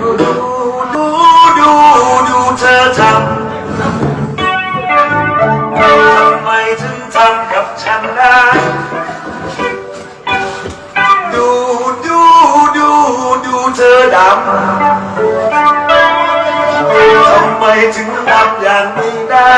ดูดูดูดูเธอทำทำไมถึงทำกับฉันได้ดูดูดูดูเธอดำทำไมถึงทำอย่างนี้ได้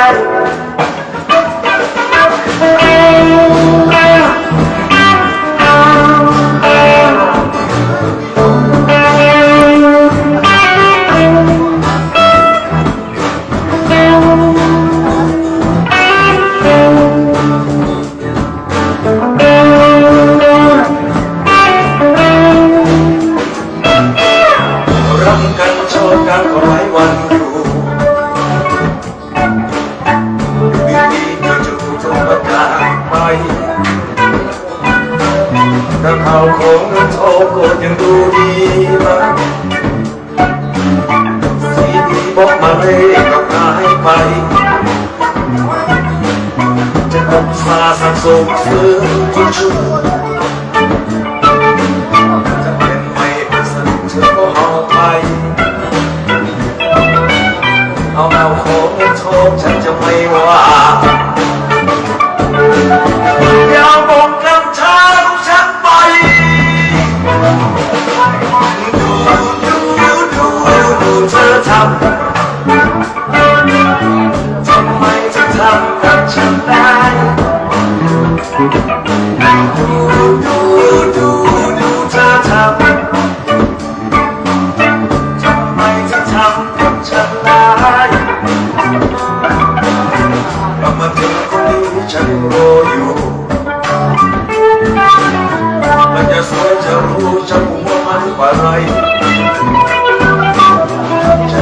าข่าวของเงินทองก็ยังดูดีมากสีดีบอกมาเลยก็หายไป จะตกซาสักส่งซื้อทุกชุดจะเป็นไม่เป็นสนุกเธอก็ออกไป เอาแมวของเงินทองฉัน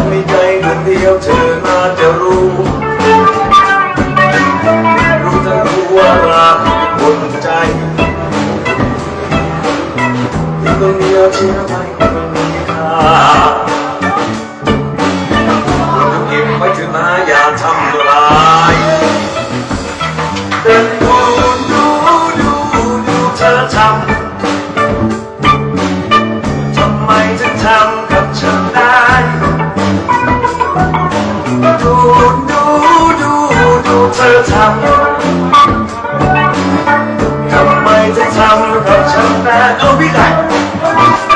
นมีใจดวงเดียวเธอน่าจะรู้รู้ ทำลายเดินดูดูดูดูเธอทำทำไมถึงทำกับฉันได้ดูดูดูดูเธอทำทำไมถึงทำกับฉันได้เอาพี่ไก่ Thank you.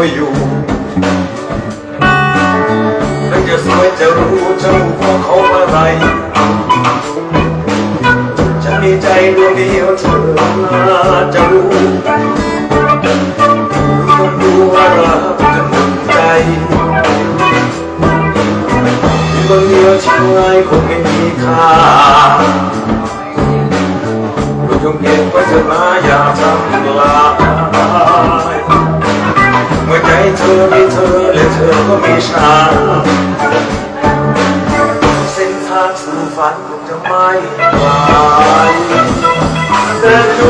นรอยู่แล้วจะสวยจะรู้จะรู้ว่าเขาอะไรฉันมีใจดวงเดียวเธอน่าจะรู้ต้ดูว่ารักจะหมดใจบางเดียวชีวิตคงไม่มีค่าเราจงเก็บไว้เถอะนะอย่าทำลาย เธอใจเธอมีเธอและเธอก็มีฉันเส้นทางสู่ฝันคงจะไม่ไกลแต่ดู